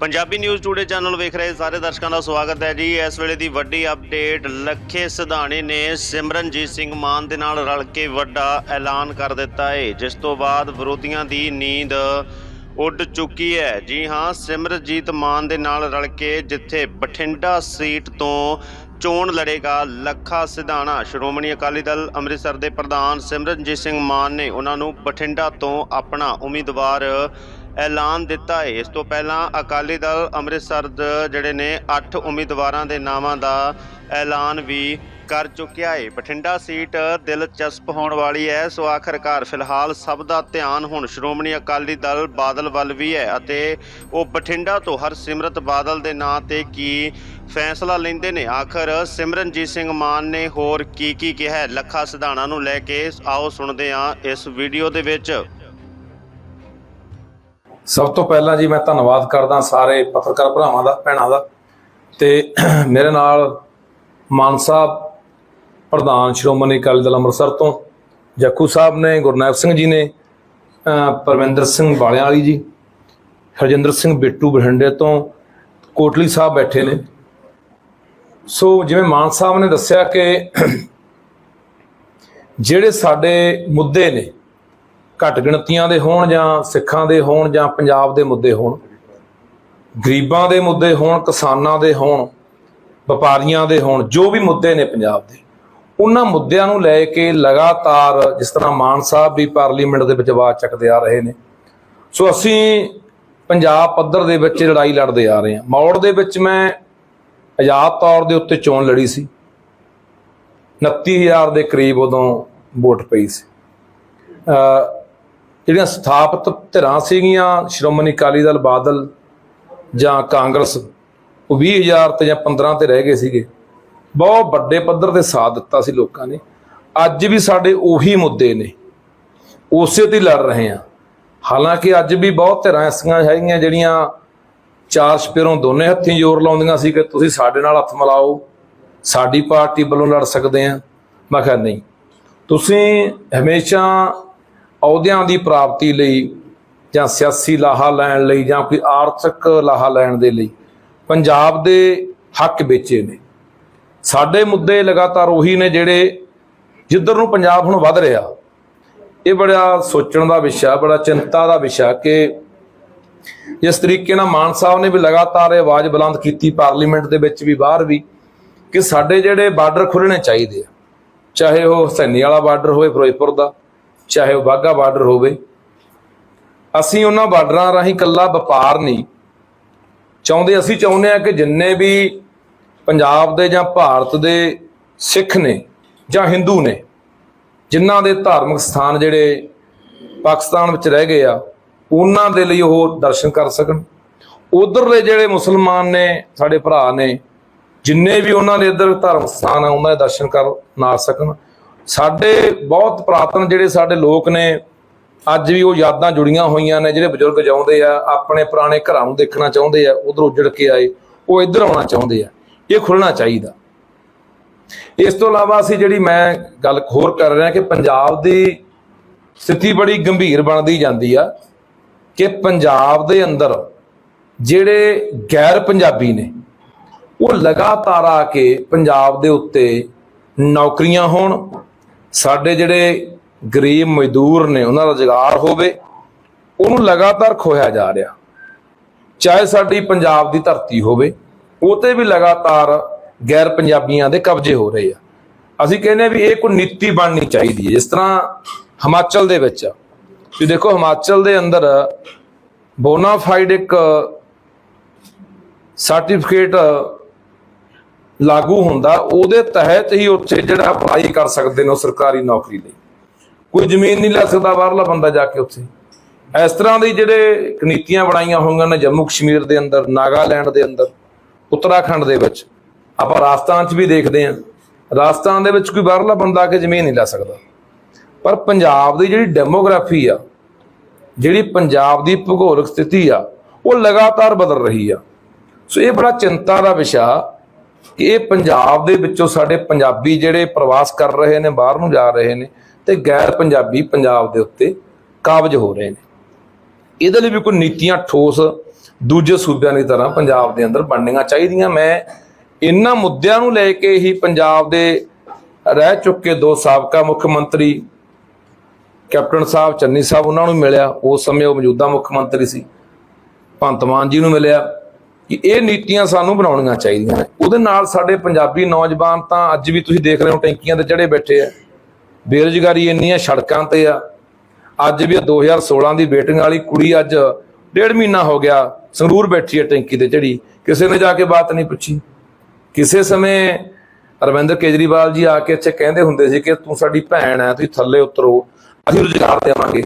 Punjabi news today channel ਵੇਖ ਰਹੇ ਸਾਰੇ ਦਰਸ਼ਕਾਂ ਦਾ ਸਵਾਗਤ ਹੈ ਜੀ। ਇਸ ਵੇਲੇ ਦੀ ਵੱਡੀ ਅਪਡੇਟ, ਲੱਖੇ ਸਿਧਾਣੇ ਨੇ ਸਿਮਰਨਜੀਤ ਸਿੰਘ ਮਾਨ ਦੇ ਨਾਲ ਰਲ ਕੇ ਵੱਡਾ ਐਲਾਨ ਕਰ ਦਿੱਤਾ ਹੈ ਜਿਸ ਤੋਂ ਬਾਅਦ ਵਿਰੋਧੀਆਂ ਦੀ ਨੀਂਦ ਉੱਡ ਚੁੱਕੀ ਹੈ। ਜੀ ਹਾਂ ਸਿਮਰਜੀਤ ਮਾਨ ਦੇ ਨਾਲ ਰਲ ਕੇ ਜਿੱਥੇ ਬਠਿੰਡਾ ਸੀਟ ਤੋਂ ਚੋਣ ਲੜੇਗਾ ਲੱਖਾ ਸਿਧਾਣਾ, ਸ਼੍ਰੋਮਣੀ ਅਕਾਲੀ ਦਲ ਅੰਮ੍ਰਿਤਸਰ ਦੇ ਪ੍ਰਧਾਨ ਸਿਮਰਨਜੀਤ ਸਿੰਘ ਮਾਨ ਨੇ ਉਹਨਾਂ ਨੂੰ ਬਠਿੰਡਾ ਤੋਂ ਆਪਣਾ ਉਮੀਦਵਾਰ ਐਲਾਨ ਦਿੱਤਾ ਹੈ। ਇਸ ਤੋਂ ਪਹਿਲਾਂ ਅਕਾਲੀ ਦਲ ਅੰਮ੍ਰਿਤਸਰ ਜਿਹੜੇ ਨੇ 8 ਉਮੀਦਵਾਰਾਂ ਦੇ ਨਾਵਾਂ ਦਾ ਐਲਾਨ ਵੀ ਕਰ ਚੁੱਕਿਆ ਹੈ। ਬਠਿੰਡਾ ਸੀਟ ਦਿਲਚਸਪ ਹੋਣ ਵਾਲੀ ਹੈ। ਸੋ ਆਖਰਕਾਰ ਫਿਲਹਾਲ ਸਭ ਦਾ ਧਿਆਨ ਹੁਣ ਸ਼੍ਰੋਮਣੀ ਅਕਾਲੀ ਦਲ ਬਾਦਲ ਵੱਲ ਵੀ ਹੈ ਅਤੇ ਉਹ ਬਠਿੰਡਾ ਤੋਂ ਹਰਸਿਮਰਤ ਬਾਦਲ ਦੇ ਨਾਂ ਤੇ ਕੀ ਫੈਸਲਾ ਲੈਂਦੇ ਨੇ? ਆਖਰ ਸਿਮਰਨਜੀਤ ਸਿੰਘ ਮਾਨ ਨੇ ਹੋਰ ਕੀ ਕੀ ਕਿਹਾ ਹੈ? ਲੱਖਾ ਸਿਧਾਣਾ ਨੂੰ ਲੈ ਕੇ ਆਓ ਸੁਣਦੇ ਹਾਂ ਇਸ ਵੀਡੀਓ ਦੇ ਵਿੱਚ। ਸਭ ਤੋਂ ਪਹਿਲਾਂ ਜੀ ਮੈਂ ਧੰਨਵਾਦ ਕਰਦਾ ਸਾਰੇ ਪੱਤਰਕਾਰ ਭਰਾਵਾਂ ਦਾ, ਭੈਣਾਂ ਦਾ। ਤੇ ਮੇਰੇ ਨਾਲ ਮਾਨ ਸਾਹਿਬ, ਪ੍ਰਧਾਨ ਸ਼੍ਰੋਮਣੀ ਅਕਾਲੀ ਦਲ ਅੰਮ੍ਰਿਤਸਰ ਤੋਂ, ਜੱਖੂ ਸਾਹਿਬ ਨੇ ਗੁਰਨਾਇਬ ਸਿੰਘ ਜੀ ਨੇ ਅਹ ਪਰਮਿੰਦਰ ਸਿੰਘ ਵਾਲਿਆਂ ਵਾਲੀ ਜੀ, ਹਰਜਿੰਦਰ ਸਿੰਘ ਬਿੱਟੂ ਬਠਿੰਡੇ ਤੋਂ, ਕੋਟਲੀ ਸਾਹਿਬ ਬੈਠੇ ਨੇ। ਸੋ ਜਿਵੇਂ ਮਾਨ ਸਾਹਿਬ ਨੇ ਦੱਸਿਆ ਕਿ ਜਿਹੜੇ ਸਾਡੇ ਮੁੱਦੇ ਨੇ ਘੱਟ ਗਿਣਤੀਆਂ ਦੇ ਹੋਣ ਜਾਂ ਸਿੱਖਾਂ ਦੇ ਹੋਣ ਜਾਂ ਪੰਜਾਬ ਦੇ ਮੁੱਦੇ ਹੋਣ, ਗਰੀਬਾਂ ਦੇ ਮੁੱਦੇ ਹੋਣ, ਕਿਸਾਨਾਂ ਦੇ ਹੋਣ, ਵਪਾਰੀਆਂ ਦੇ ਹੋਣ, ਜੋ ਵੀ ਮੁੱਦੇ ਨੇ ਪੰਜਾਬ ਦੇ, ਉਹਨਾਂ ਮੁੱਦਿਆਂ ਨੂੰ ਲੈ ਕੇ ਲਗਾਤਾਰ ਜਿਸ ਤਰ੍ਹਾਂ ਮਾਨ ਸਾਹਿਬ ਵੀ ਪਾਰਲੀਮੈਂਟ ਦੇ ਵਿੱਚ ਆਵਾਜ਼ ਚੱਕਦੇ ਆ ਰਹੇ ਨੇ। ਸੋ ਅਸੀਂ ਪੰਜਾਬ ਪੱਧਰ ਦੇ ਵਿੱਚ ਲੜਾਈ ਲੜਦੇ ਆ ਰਹੇ ਹਾਂ। ਮੌੜ ਦੇ ਵਿੱਚ ਮੈਂ ਆਜ਼ਾਦ ਤੌਰ ਦੇ ਉੱਤੇ ਚੋਣ ਲੜੀ ਸੀ। 29000 ਦੇ ਕਰੀਬ ਉਦੋਂ ਵੋਟ ਪਈ ਸੀ। ਜਿਹੜੀਆਂ ਸਥਾਪਿਤ ਧਿਰਾਂ ਸੀਗੀਆਂ, ਸ਼੍ਰੋਮਣੀ ਅਕਾਲੀ ਦਲ, ਬਾਦਲ ਜਾਂ ਕਾਂਗਰਸ, ਉਹ 20000 ਤੇ ਜਾਂ 15 ਤੇ ਰਹਿ ਗਏ ਸੀਗੇ। ਬਹੁਤ ਵੱਡੇ ਪੱਧਰ ਤੇ ਸਾਥ ਦਿੱਤਾ ਸੀ ਲੋਕਾਂ ਨੇ। ਅੱਜ ਵੀ ਸਾਡੇ ਉਹੀ ਮੁੱਦੇ ਨੇ। ਉਸੇ ਤੇ ਹੀ ਲੜ ਰਹੇ ਹਾਂ। ਹਾਲਾਂਕਿ ਅੱਜ ਵੀ ਬਹੁਤ ਧਿਰਾਂ ਐਸੀਆਂ ਹੈਗੀਆਂ ਜਿਹੜੀਆਂ ਚਾਰ ਸਪੇਰੋਂ ਦੋਨੇ ਹੱਥੀਂ ਜ਼ੋਰ ਲਾਉਂਦੀਆਂ ਸੀ ਕਿ ਤੁਸੀਂ ਸਾਡੇ ਨਾਲ ਹੱਥ ਮਿਲਾਓ, ਸਾਡੀ ਪਾਰਟੀ ਵੱਲੋਂ ਲੜ ਸਕਦੇ ਆ ਮੈਂ ਕਿਹਾ ਨਹੀਂ। ਤੁਸੀਂ ਹਮੇਸ਼ਾ ਅਹੁਦਿਆਂ ਦੀ ਪ੍ਰਾਪਤੀ ਲਈ ਜਾਂ ਸਿਆਸੀ ਲਾਹਾ ਲੈਣ ਲਈ ਜਾਂ ਕੋਈ ਆਰਥਿਕ ਲਾਹਾ ਲੈਣ ਦੇ ਲਈ ਪੰਜਾਬ ਦੇ ਹੱਕ ਵੇਚੇ ਨੇ। ਸਾਡੇ ਮੁੱਦੇ ਲਗਾਤਾਰ ਉਹੀ ਨੇ ਜਿਹੜੇ ਜਿੱਧਰ ਨੂੰ ਪੰਜਾਬ ਹੁਣ ਵੱਧ ਰਿਹਾ। ਇਹ ਬੜਾ ਸੋਚਣ ਦਾ ਵਿਸ਼ਾ ਬੜਾ ਚਿੰਤਾ ਦਾ ਵਿਸ਼ਾ ਕਿ ਜਿਸ ਤਰੀਕੇ ਨਾਲ ਮਾਨ ਸਾਹਿਬ ਨੇ ਵੀ ਲਗਾਤਾਰ ਇਹ ਆਵਾਜ਼ ਬੁਲੰਦ ਕੀਤੀ, ਪਾਰਲੀਮੈਂਟ ਦੇ ਵਿੱਚ ਵੀ, ਬਾਹਰ ਵੀ, ਕਿ ਸਾਡੇ ਜਿਹੜੇ ਬਾਰਡਰ ਖੁੱਲਣੇ ਚਾਹੀਦੇ ਆ। ਚਾਹੇ ਉਹ ਹਸੈਨੀ ਵਾਲਾ ਬਾਰਡਰ ਹੋਵੇ, ਫਿਰੋਜ਼ਪੁਰ ਦਾ ਚਾਹੇ ਉਹ ਬਾਘਾ ਬਾਰਡਰ ਹੋਵੇ, ਅਸੀਂ ਉਹਨਾਂ ਬਾਰਡਰਾਂ ਰਾਹੀਂ ਕੱਲਾ ਵਪਾਰ ਨਹੀਂ। ਚਾਹੁੰਦੇ ਅਸੀਂ ਚਾਹੁੰਦੇ ਆ ਕਿ ਜਿੰਨੇ ਵੀ ਪੰਜਾਬ ਦੇ ਜਾਂ ਭਾਰਤ ਦੇ ਸਿੱਖ ਨੇ ਜਾਂ ਹਿੰਦੂ ਨੇ, ਜਿਨ੍ਹਾਂ ਦੇ ਧਾਰਮਿਕ ਸਥਾਨ ਜਿਹੜੇ ਪਾਕਿਸਤਾਨ ਵਿੱਚ ਰਹਿ ਗਏ ਆ, ਉਹਨਾਂ ਦੇ ਲਈ ਉਹ ਦਰਸ਼ਨ ਕਰ ਸਕਣ। ਉਧਰਲੇ ਜਿਹੜੇ ਮੁਸਲਮਾਨ ਨੇ, ਸਾਡੇ ਭਰਾ ਨੇ, ਜਿੰਨੇ ਵੀ ਉਹਨਾਂ ਦੇ ਇੱਧਰ ਧਰਮ ਸਥਾਨ ਆ, ਉਹਨਾਂ ਦੇ ਦਰਸ਼ਨ ਕਰ ਨਾ ਸਕਣ। ਸਾਡੇ ਬਹੁਤ ਪ੍ਰਾਤਨ ਜਿਹੜੇ ਸਾਡੇ ਲੋਕ ਨੇ, ਅੱਜ ਵੀ ਉਹ ਯਾਦਾਂ ਜੁੜੀਆਂ ਹੋਈਆਂ ਨੇ, ਜਿਹੜੇ ਬਜ਼ੁਰਗ ਜਾਉਂਦੇ ਆ, ਆਪਣੇ ਪੁਰਾਣੇ ਘਰਾਂ ਨੂੰ ਦੇਖਣਾ ਚਾਹੁੰਦੇ ਆ, ਉਧਰ ਉੱਜੜ ਕੇ ਆਏ, ਉਹ ਇੱਧਰ ਆਉਣਾ ਚਾਹੁੰਦੇ ਆ, ਇਹ ਖੁੱਲਣਾ ਚਾਹੀਦਾ। ਇਸ ਤੋਂ ਇਲਾਵਾ ਅਸੀਂ ਜਿਹੜੀ ਮੈਂ ਗੱਲ ਹੋਰ ਕਰ ਰਿਹਾ ਕਿ ਪੰਜਾਬ ਦੀ ਸਥਿਤੀ ਬੜੀ ਗੰਭੀਰ ਬਣਦੀ ਜਾਂਦੀ ਆ, ਕਿ ਪੰਜਾਬ ਦੇ ਅੰਦਰ ਜਿਹੜੇ ਗੈਰ ਪੰਜਾਬੀ ਨੇ, ਉਹ ਲਗਾਤਾਰ ਆ ਕੇ ਪੰਜਾਬ ਦੇ ਉੱਤੇ ਨੌਕਰੀਆਂ ਹੋਣ ਸਾਡੇ ਜਿਹੜੇ ਗਰੀਬ ਮਜ਼ਦੂਰ ਨੇ, ਉਹਨਾਂ ਦਾ ਰੁਜ਼ਗਾਰ ਹੋਵੇ, ਉਹਨੂੰ ਲਗਾਤਾਰ ਖੋਇਆ ਜਾ ਰਿਹਾ ਚਾਹੇ ਸਾਡੀ ਪੰਜਾਬ ਦੀ ਧਰਤੀ ਹੋਵੇ, ਉਹ ਤੇ ਵੀ ਲਗਾਤਾਰ ਗੈਰ ਪੰਜਾਬੀਆਂ ਦੇ ਕਬਜ਼ੇ ਹੋ ਰਹੇ ਆ ਅਸੀਂ ਕਹਿੰਦੇ ਹਾਂ ਵੀ ਇਹ ਕੋਈ ਨੀਤੀ ਬਣਨੀ ਚਾਹੀਦੀ ਹੈ ਜਿਸ ਤਰ੍ਹਾਂ ਹਿਮਾਚਲ ਦੇ ਵਿੱਚ ਆ। ਵੀ ਦੇਖੋ ਹਿਮਾਚਲ ਦੇ ਅੰਦਰ ਬੋਨਾਫਾਈਡ ਇੱਕ ਸਰਟੀਫਿਕੇਟ ਲਾਗੂ ਹੁੰਦਾ, ਉਹਦੇ ਤਹਿਤ ਹੀ ਉੱਥੇ ਜਿਹੜਾ ਅਪਲਾਈ ਕਰ ਸਕਦੇ ਨੇ ਉਹ ਸਰਕਾਰੀ ਨੌਕਰੀ ਲਈ। ਕੋਈ ਜ਼ਮੀਨ ਨਹੀਂ ਲੈ ਸਕਦਾ, ਬਾਹਰਲਾ ਬੰਦਾ ਜਾ ਕੇ ਉੱਥੇ। ਇਸ ਤਰ੍ਹਾਂ ਦੀ ਜਿਹੜੇ ਨੀਤੀਆਂ ਬਣਾਈਆਂ ਹੋਈਆਂ ਨੇ ਜੰਮੂ ਕਸ਼ਮੀਰ ਦੇ ਅੰਦਰ, ਨਾਗਾਲੈਂਡ ਦੇ ਅੰਦਰ, ਉੱਤਰਾਖੰਡ ਦੇ ਵਿੱਚ, ਆਪਾਂ ਰਾਜਸਥਾਨ 'ਚ ਵੀ ਦੇਖਦੇ ਹਾਂ। ਰਾਜਸਥਾਨ ਦੇ ਵਿੱਚ ਕੋਈ ਬਾਹਰਲਾ ਬੰਦਾ ਆ ਕੇ ਜ਼ਮੀਨ ਨਹੀਂ ਲੈ ਸਕਦਾ। ਪਰ ਪੰਜਾਬ ਦੀ ਜਿਹੜੀ ਡੈਮੋਗ੍ਰਾਫੀ ਆ, ਜਿਹੜੀ ਪੰਜਾਬ ਦੀ ਭੂਗੋਲਿਕ ਸਥਿਤੀ ਆ, ਉਹ ਲਗਾਤਾਰ ਬਦਲ ਰਹੀ ਆ। ਸੋ ਇਹ ਬੜਾ ਚਿੰਤਾ ਦਾ ਵਿਸ਼ਾ ਕਿ ਇਹ ਪੰਜਾਬ ਦੇ ਵਿੱਚੋਂ ਸਾਡੇ ਪੰਜਾਬੀ ਜਿਹੜੇ ਪ੍ਰਵਾਸ ਕਰ ਰਹੇ ਨੇ, ਬਾਹਰ ਨੂੰ ਜਾ ਰਹੇ ਨੇ ਤੇ ਗੈਰ ਪੰਜਾਬੀ ਪੰਜਾਬ ਦੇ ਉੱਤੇ ਕਾਬਜ ਹੋ ਰਹੇ ਨੇ। ਇਹਦੇ ਲਈ ਵੀ ਕੋਈ ਨੀਤੀਆਂ ਠੋਸ ਦੂਜੇ ਸੂਬਿਆਂ ਦੀ ਤਰ੍ਹਾਂ ਪੰਜਾਬ ਦੇ ਅੰਦਰ ਬਣਨੀਆਂ ਚਾਹੀਦੀਆਂ। ਮੈਂ ਇਹਨਾਂ ਮੁੱਦਿਆਂ ਨੂੰ ਲੈ ਕੇ ਹੀ ਪੰਜਾਬ ਦੇ ਰਹਿ ਚੁੱਕੇ ਦੋ ਸਾਬਕਾ ਮੁੱਖ ਮੰਤਰੀ, ਕੈਪਟਨ ਸਾਹਿਬ ਚੰਨੀ ਸਾਹਿਬ, ਉਹਨਾਂ ਨੂੰ ਮਿਲਿਆ। ਉਸ ਸਮੇਂ ਉਹ ਮੌਜੂਦਾ ਮੁੱਖ ਮੰਤਰੀ ਸੀ, ਭਗਵੰਤ ਮਾਨ ਜੀ ਨੂੰ ਮਿਲਿਆ। ਕਿ ਇਹ ਨੀਤੀਆਂ ਸਾਨੂੰ ਬਣਾਉਣੀਆਂ ਚਾਹੀਦੀਆਂ ਨੇ। ਉਹਦੇ ਨਾਲ ਸਾਡੇ ਪੰਜਾਬੀ ਨੌਜਵਾਨ ਤਾਂ ਅੱਜ ਵੀ ਤੁਸੀਂ ਦੇਖ ਰਹੇ ਹੋ ਟੈਂਕੀਆਂ ਤੇ ਚੜੇ ਬੈਠੇ ਆ। ਬੇਰੁਜ਼ਗਾਰੀ ਇੰਨੀਆਂ ਸੜਕਾਂ ਤੇ ਆ। ਅੱਜ ਵੀ ਇਹ 2016 ਦੀ ਬੇਟਿੰਗ ਵਾਲੀ ਕੁੜੀ ਅੱਜ ਡੇਢ ਮਹੀਨਾ ਹੋ ਗਿਆ ਸੰਗਰੂਰ ਬੈਠੀ ਹੈ ਟੈਂਕੀ ਤੇ ਚੜੀ ਕਿਸੇ ਨੇ ਜਾ ਕੇ ਬਾਤ ਨਹੀਂ ਪੁੱਛੀ। ਕਿਸੇ ਸਮੇਂ ਅਰਵਿੰਦਰ ਕੇਜਰੀਵਾਲ ਜੀ ਆ ਕੇ ਇੱਥੇ ਕਹਿੰਦੇ ਹੁੰਦੇ ਸੀ ਕਿ ਤੂੰ ਸਾਡੀ ਭੈਣ ਹੈ ਤੁਸੀਂ ਥੱਲੇ ਉਤਰੋ, ਅਸੀਂ ਰੁਜ਼ਗਾਰ ਦੇਵਾਂਗੇ।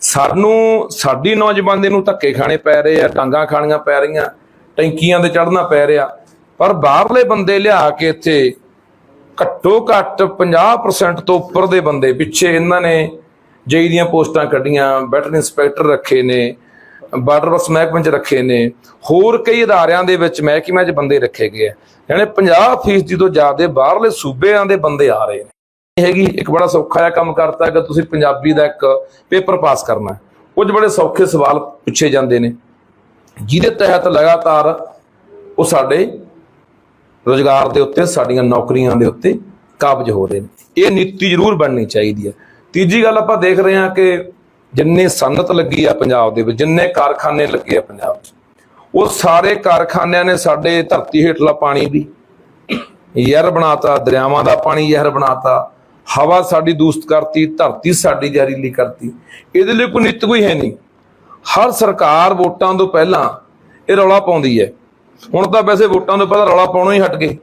ਸਾਨੂੰ, ਸਾਡੀ ਨੌਜਵਾਨ ਦੇ ਨੂੰ ਧੱਕੇ ਖਾਣੇ ਪੈ ਰਹੇ ਆ, ਟਾਂਗਾ ਖਾਣੀਆਂ ਪੈ ਰਹੀਆਂ। ਟੈਂਕੀਆਂ ਤੇ ਚੜਨਾ ਪੈ ਰਿਹਾ। ਪਰ ਬਾਹਰਲੇ ਬੰਦੇ ਲਿਆ ਕੇ ਇੱਥੇ ਘੱਟੋ ਘੱਟ 50% ਤੋਂ ਉੱਪਰ ਦੇ ਬੰਦੇ, ਪਿੱਛੇ ਇਹਨਾਂ ਨੇ ਜੇਈ ਦੀਆਂ ਪੋਸਟਾਂ ਕੱਢੀਆਂ ਬੈਟਰ ਇੰਸਪੈਕਟਰ ਰੱਖੇ ਨੇ, ਬਾਰਡਰ ਬਸ ਮਹਿਕਮੇ 'ਚ ਰੱਖੇ ਨੇ, ਹੋਰ ਕਈ ਅਦਾਰਿਆਂ ਦੇ ਵਿੱਚ ਮਹਿਕਮਿਆਂ 'ਚ ਬੰਦੇ ਰੱਖੇ ਗਏ ਆ। ਯਾਨੀ 50% ਤੋਂ ਜ਼ਿਆਦਾ ਬਾਹਰਲੇ ਸੂਬਿਆਂ ਦੇ ਬੰਦੇ ਆ ਰਹੇ ਨੇ। ਹੈਗੀ ਇੱਕ ਬੜਾ ਸੌਖਾ ਜਿਹਾ ਕੰਮ ਕਰਤਾ ਕਿ ਤੁਸੀਂ ਪੰਜਾਬੀ ਦਾ ਇੱਕ ਪੇਪਰ ਪਾਸ ਕਰਨਾ। ਹੈ। ਕੁਝ ਬੜੇ ਸੌਖੇ ਸਵਾਲ ਪੁੱਛੇ ਜਾਂਦੇ ਨੇ। ਜਿਹਦੇ ਤਹਿਤ ਲਗਾਤਾਰ ਉਹ ਸਾਡੇ ਰੋਜ਼ਗਾਰ ਦੇ ਉੱਤੇ, ਸਾਡੀਆਂ ਨੌਕਰੀਆਂ ਦੇ ਉੱਤੇ ਕਾਬਜ ਹੋ ਰਹੇ ਨੇ। ਇਹ ਨੀਤੀ ਜ਼ਰੂਰ ਬਣਨੀ ਚਾਹੀਦੀ ਹੈ। ਤੀਜੀ ਗੱਲ ਆਪਾਂ ਦੇਖ ਰਹੇ ਹਾਂ ਕਿ ਜਿੰਨੇ ਸਨਅਤ ਲੱਗੀ ਆ ਪੰਜਾਬ ਦੇ ਵਿੱਚ, ਜਿੰਨੇ ਕਾਰਖਾਨੇ ਲੱਗੇ ਆ ਪੰਜਾਬ 'ਚ ਉਹ ਸਾਰੇ ਕਾਰਖਾਨਿਆਂ ਨੇ ਸਾਡੇ ਧਰਤੀ ਹੇਠਲਾ ਪਾਣੀ ਵੀ ਜ਼ਹਿਰ ਬਣਾਤਾ, ਦਰਿਆਵਾਂ ਦਾ ਪਾਣੀ ਜ਼ਹਿਰ ਬਣਾਤਾ, ਹਵਾ ਸਾਡੀ ਦੂਸ਼ਿਤ ਕਰਤੀ, ਧਰਤੀ ਸਾਡੀ ਜ਼ਹਿਰੀਲੀ ਕਰਤੀ। ਇਹਦੇ ਲਈ ਕੋਈ ਨਿਤ ਕੋਈ ਹੈ ਨਹੀਂ। ਹਰ ਸਰਕਾਰ ਵੋਟਾਂ ਤੋਂ ਪਹਿਲਾਂ ਇਹ ਰੌਲਾ ਪਾਉਂਦੀ ਹੈ। ਹੁਣ ਤਾਂ ਵੈਸੇ ਵੋਟਾਂ ਤੋਂ ਪਹਿਲਾਂ ਰੌਲਾ ਪਾਉਣਾ ਹੀ ਹਟ ਗਏ।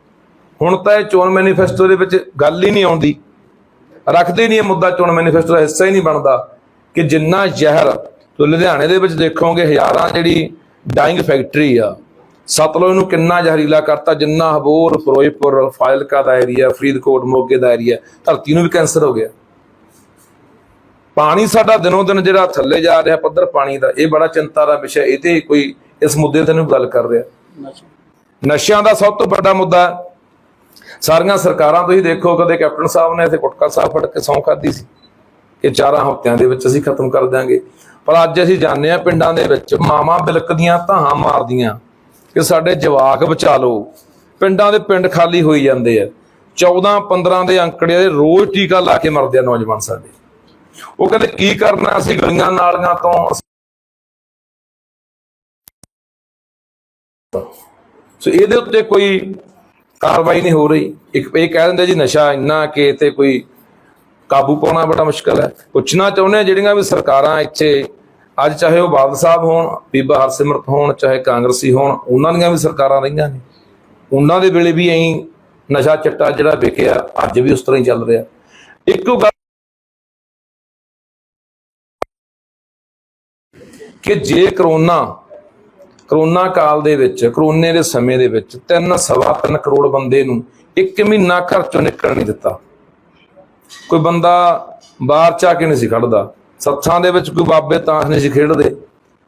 ਹੁਣ ਤਾਂ ਇਹ ਚੋਣ ਮੈਨੀਫੈਸਟੋ ਦੇ ਵਿੱਚ ਗੱਲ ਹੀ ਨਹੀਂ ਆਉਂਦੀ। ਰੱਖਦੇ ਨਹੀਂ ਇਹ ਮੁੱਦਾ ਚੋਣ ਮੈਨੀਫੈਸਟੋ ਦਾ ਹਿੱਸਾ ਹੀ ਨਹੀਂ ਬਣਦਾ ਕਿ ਜਿੰਨਾ ਜ਼ਹਿਰ ਲੁਧਿਆਣੇ ਦੇ ਵਿੱਚ ਦੇਖੋਗੇ, ਹਜ਼ਾਰਾਂ ਜਿਹੜੀ ਡਾਈਂਗ ਫੈਕਟਰੀ ਆ, ਸਤਲੁਜ ਨੂੰ ਕਿੰਨਾ ਜ਼ਹਿਰੀਲਾ ਕਰਤਾ, ਜਿੰਨਾ ਹਬੋਰ, ਫਿਰੋਜ਼ਪੁਰ, ਫਾਜ਼ਿਲਕਾ ਦਾ ਏਰੀਆ ਫਰੀਦਕੋਟ, ਮੋਗੇ ਦਾ ਏਰੀਆ ਧਰਤੀ ਨੂੰ ਵੀ ਕੈਂਸਰ ਹੋ ਗਿਆ। ਪਾਣੀ ਸਾਡਾ ਦਿਨੋਂ ਦਿਨ ਜਿਹੜਾ ਥੱਲੇ ਜਾ ਰਿਹਾ ਪੱਧਰ ਪਾਣੀ ਦਾ, ਇਹ ਬੜਾ ਚਿੰਤਾ ਦਾ ਵਿਸ਼ਾ ਇਹ ਤੇ ਕੋਈ ਇਸ ਮੁੱਦੇ ਤੇ ਨਹੀਂ ਗੱਲ ਕਰ ਰਿਹਾ। ਨਸ਼ਿਆਂ ਦਾ ਸਭ ਤੋਂ ਵੱਡਾ ਮੁੱਦਾ ਸਾਰੀਆਂ ਸਰਕਾਰਾਂ ਤੁਸੀਂ ਦੇਖੋ, ਕਦੇ ਕੈਪਟਨ ਸਾਹਿਬ ਨੇ ਇੱਥੇ ਗੁਟਕਾ ਸਾਹਿਬ ਫੜ ਕੇ ਸੌਂ ਖਾਦੀ ਸੀ। ਕਿ ਚਾਰਾਂ ਹਫ਼ਤਿਆਂ ਦੇ ਵਿੱਚ ਅਸੀਂ ਖਤਮ ਕਰ ਦਾਂਗੇ ਪਰ ਅੱਜ ਅਸੀਂ ਜਾਣਦੇ ਹਾਂ ਪਿੰਡਾਂ ਦੇ ਵਿੱਚ ਮਾਵਾਂ ਬਿਲਕਦੀਆਂ ਧਾਹਾਂ ਮਾਰਦੀਆਂ। ਕਿ ਸਾਡੇ ਜਵਾਕ ਬਚਾ ਲਓ। ਪਿੰਡਾਂ ਦੇ ਪਿੰਡ ਖਾਲੀ ਹੋਈ ਜਾਂਦੇ ਆ। 14 15 ਦੇ ਅੰਕੜੇ ਦੇ ਰੋਜ਼ ਟੀਕਾ ਲਾ ਕੇ ਮਰਦੇ ਆ ਨੌਜਵਾਨ ਸਾਡੇ। ਉਹ ਕਹਿੰਦੇ, ਕੀ ਕਰਨਾ ਅਸੀਂ ਗਲੀਆਂ ਨਾਲੀਆਂ ਤੋਂ? ਸੋ ਇਹਦੇ ਉੱਤੇ ਕੋਈ ਕਾਰਵਾਈ ਨਹੀਂ ਹੋ ਰਹੀ। ਇੱਕ ਇਹ ਕਹਿ ਦਿੰਦੇ ਜੀ, ਨਸ਼ਾ ਇੰਨਾ ਕਿ ਤੇ ਕੋਈ ਕਾਬੂ ਪਾਉਣਾ ਬੜਾ ਮੁਸ਼ਕਲ ਹੈ। ਪੁੱਛਣਾ ਚਾਹੁੰਦੇ ਹਾਂ ਜਿਹੜੀਆਂ ਵੀ ਸਰਕਾਰਾਂ ਇੱਥੇ, ਅੱਜ ਚਾਹੇ ਉਹ ਬਾਦਲ ਸਾਹਿਬ ਹੋਣ, ਬੀਬਾ ਹਰਸਿਮਰਤ ਹੋਣ, ਚਾਹੇ ਕਾਂਗਰਸੀ ਹੋਣ, ਉਹਨਾਂ ਦੀਆਂ ਵੀ ਸਰਕਾਰਾਂ ਰਹੀਆਂ ਨੇ। ਉਹਨਾਂ ਦੇ ਵੇਲੇ ਵੀ ਐਂ ਨਸ਼ਾ ਚੱਟਾ ਜਿਹੜਾ ਵਿਕਿਆ, ਅੱਜ ਵੀ ਉਸ ਤਰ੍ਹਾਂ ਹੀ ਚੱਲ ਰਿਹਾ। ਇੱਕੋ ਗੱਲ ਕਿ ਜੇ ਕਰੋਨਾ ਕਰੋਨਾ ਕਾਲ ਦੇ ਵਿੱਚ, ਕਰੋਨੇ ਦੇ ਸਮੇਂ ਦੇ ਵਿੱਚ 3 ਸਵਾ 3 ਕਰੋੜ ਬੰਦੇ ਨੂੰ ਇੱਕ ਮਹੀਨਾ ਘਰ ਚੋਂ ਨਿਕਲ ਨਹੀਂ ਦਿੱਤਾ। ਕੋਈ ਬੰਦਾ ਬਾਹਰ ਚਾ ਕੇ ਨਹੀਂ ਸੀ ਖੜਦਾ। ਸੱਥਾਂ ਦੇ ਵਿੱਚ ਕੋਈ ਬਾਬੇ ਤਾਂ ਨਹੀਂ ਸੀ ਖੇਡਦੇ।